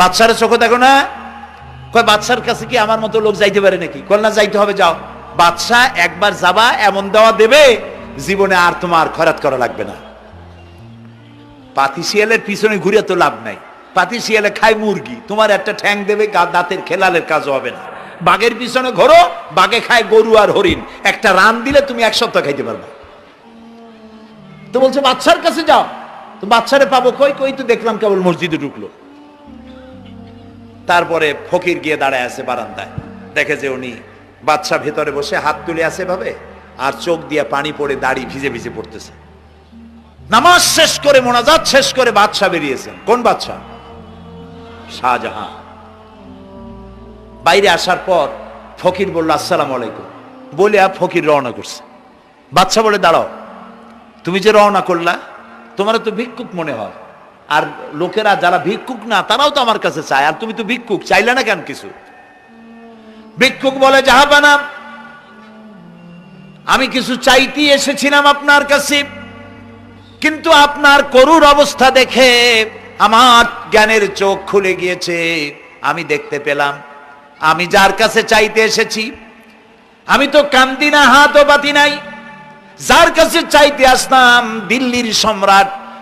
বাচ্চারের চোখে দেখো না? কয় বাচ্চার কাছে কি আমার মতো লোক যাইতে পারে নাকি? কল না, যাইতে হবে, যাও। বাচ্চা একবার যাবা, এমন দেওয়া দেবে, জীবনে আর তোমার খরাত করা লাগবে না। পাতিশিয়ালের পিছনে ঘুরে তো লাভ নাই। পাতিশিয়ালে খায় মুরগি, তোমার একটা ঠ্যাং দেবে দাঁতের খেলালের কাজ হবে না। বাঘের পিছনে ঘোরো, বাঘে খায় গরু আর হরিণ। একটা রান দিলে তুমি এক সপ্তাহ খাইতে পারবে। তো বলছে বাচ্চার কাছে যাও। তো বাচ্চারে পাবো, কই কই তো দেখলাম কেবল মসজিদে ঢুকলো। তারপরে ফকির গিয়ে দাঁড়ায় আছে বারান্দায়। দেখে যে উনি বাচ্চা ভেতরে বসে হাত তুলে আছে ভাবে আর চোখ দিয়ে পানি পড়ে দাড়ি ভিজে ভিজে পড়তেছে। নামাজ শেষ করে, মোনাজাত শেষ করে বাদশা বেরিয়েছেন। কোন বাদশা শাহজাহান। বাইরে আসার পর ফকির বলল, আসসালাম আলাইকুম। বলে আর ফকির রওনা করছে। বাচ্চা বলে, দাঁড়াও, তুমি যে রওনা করলা তোমার তো ভিক্ষুক মনে হয়। আর লোকেরা যারা ভিক্ষুক না, তারাও তো আমার কাছে চায়। আর তুমি তো ভিক্ষুক, চাইলে না কেন কিছু? ভিক্ষুক বলে জাহাবানা আমি কিছু চাইতে এসেছিলাম আপনার কাছে। কিন্তু আপনার করুর অবস্থা দেখে আমার জ্ঞানের চোখ খুলে গিয়েছে। আমি দেখতে পেলাম, আমি যার কাছে চাইতে এসেছি, আমি তো কান্দি না, হাতও পাতি নাই। যার কাছে চাইতে আসতাম, দিল্লির সম্রাট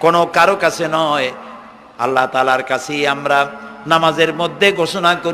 কোনো কারও কাছে নয়। আল্লাহ তালার কাছেই আমরা নামাজের মধ্যে ঘোষণা করি।